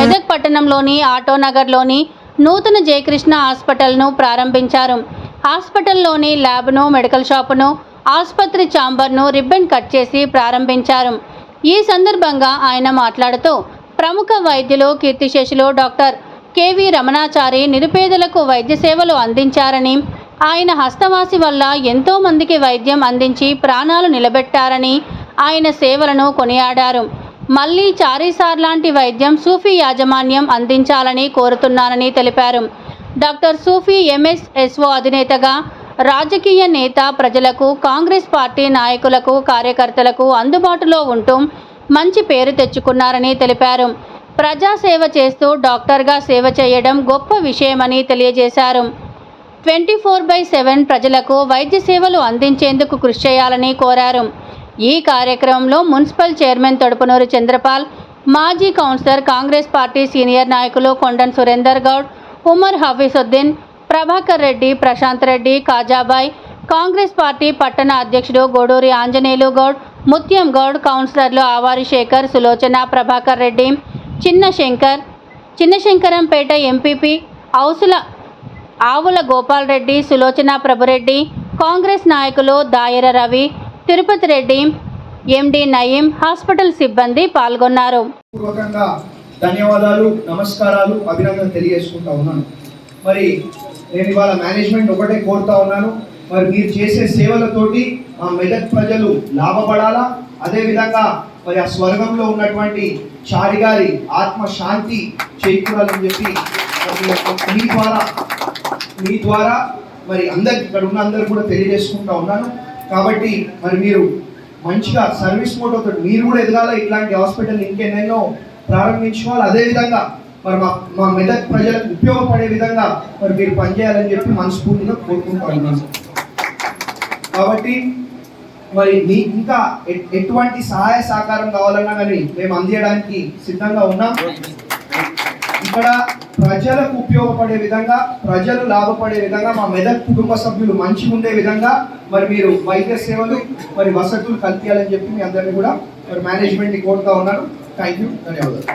మెదక్ పట్టణంలోని ఆటోనగర్లోని నూతన జయకృష్ణ హాస్పిటల్ను ప్రారంభించారు. హాస్పిటల్లోని ల్యాబ్ను మెడికల్ షాపును ఆసుపత్రి ఛాంబర్ను రిబ్బన్ కట్ చేసి ప్రారంభించారు. ఈ సందర్భంగా ఆయన మాట్లాడుతూ ప్రముఖ వైద్యులు కీర్తిశేషులు డాక్టర్ కేవీ రమణాచారి నిరుపేదలకు వైద్య సేవలు అందించారని ఆయన హస్తవాసి వల్ల ఎంతో మందికి వైద్యం అందించి ప్రాణాలు నిలబెట్టారని ఆయన సేవలను కొనియాడారు. మళ్ళీ చారీసార్ లాంటి వైద్యం సూఫీ యాజమాన్యం అందించాలని కోరుతున్నానని తెలిపారు. డాక్టర్ సూఫీ ఎంఎస్ఎస్ఓ అధినేతగా రాజకీయ నేత ప్రజలకు కాంగ్రెస్ పార్టీ నాయకులకు కార్యకర్తలకు అందుబాటులో ఉంటూ మంచి పేరు తెచ్చుకున్నారని తెలిపారు. ప్రజాసేవ చేస్తూ డాక్టర్గా సేవ చేయడం గొప్ప విషయమని తెలియజేశారు. ట్వంటీ ఫోర్ బై సెవెన్ ప్రజలకు వైద్య సేవలు అందించేందుకు కృషి చేయాలని కోరారు. ఈ కార్యక్రమంలో మున్సిపల్ చైర్మన్ తొడుపునూరు చంద్రపాల్ మాజీ కౌన్సిలర్ కాంగ్రెస్ పార్టీ సీనియర్ నాయకులు కొండన్ సురేందర్ గౌడ్ ఉమర్ హఫీసుద్దీన్ ప్రభాకర్ రెడ్డి ప్రశాంత్ రెడ్డి కాజాబాయ్ కాంగ్రెస్ పార్టీ పట్టణ అధ్యక్షుడు గోడూరి ఆంజనేయులు గౌడ్ ముత్యం గౌడ్ కౌన్సిలర్లు ఆవారి శేఖర్ సులోచన ప్రభాకర్ రెడ్డి చిన్న శంకర్ చిన్నశంకరంపేట ఎంపీపీ ఔసుల ఆవుల గోపాల్ రెడ్డి సులోచన ప్రభురెడ్డి కాంగ్రెస్ నాయకులు దాయర రవి తిరుపతి రెడ్డి ఎండి నయీం హాస్పిటల్ సిబ్బంది పాల్గొన్నారు. పూర్వకంగా ధన్యవాదాలు నమస్కారాలు అభినందన తెలియజేసుకుంటా ఉన్నాను. మరి నేను ఇవాళ మేనేజ్మెంట్ ఒకటే కోరుతా ఉన్నాను. మరి మీరు చేసే సేవలతోటి మా మెదక్ ప్రజలు లాభపడాలా? అదేవిధంగా మరి ఆ స్వర్గంలో ఉన్నటువంటి చారి గారి ఆత్మ శాంతి చేకూరాలని చెప్పి మరి మీ ద్వారా మీ ద్వారా మరి అందరికి ఇక్కడ ఉన్న అందరు కూడా తెలియజేసుకుంటా ఉన్నాను. కాబట్టి మరి మీరు మంచిగా సర్వీస్ మోటోతో మీరు కూడా ఎదగాల? ఇట్లాంటి హాస్పిటల్ ఇంకెన్నెన్నో ప్రారంభించుకోవాలి. అదేవిధంగా మరి మా మా మెదక్ ప్రజలకు ఉపయోగపడే విధంగా మరి మీరు పనిచేయాలని చెప్పి మనస్ఫూర్తిగా కోరుకుంటా ఉన్నాను కాబట్టి మరి మీకు ఇంకా ఎటువంటి సహాయ సహకారం కావాలన్నా కానీ మేము అందించడానికి సిద్ధంగా ఉన్నాం. ఇక్కడ ప్రజలకు ఉపయోగపడే విధంగా ప్రజలు లాభపడే విధంగా మా మెదక్ కుటుంబ సభ్యులు మంచిగా ఉండే విధంగా మరి మీరు వైద్య సేవలు మరి వసతులు కల్పించాలని చెప్పి మీ అందరినీ కూడా మరి మేనేజ్మెంట్ని కోరుతా ఉన్నాను. థ్యాంక్ యూ ధన్యవాదాలు.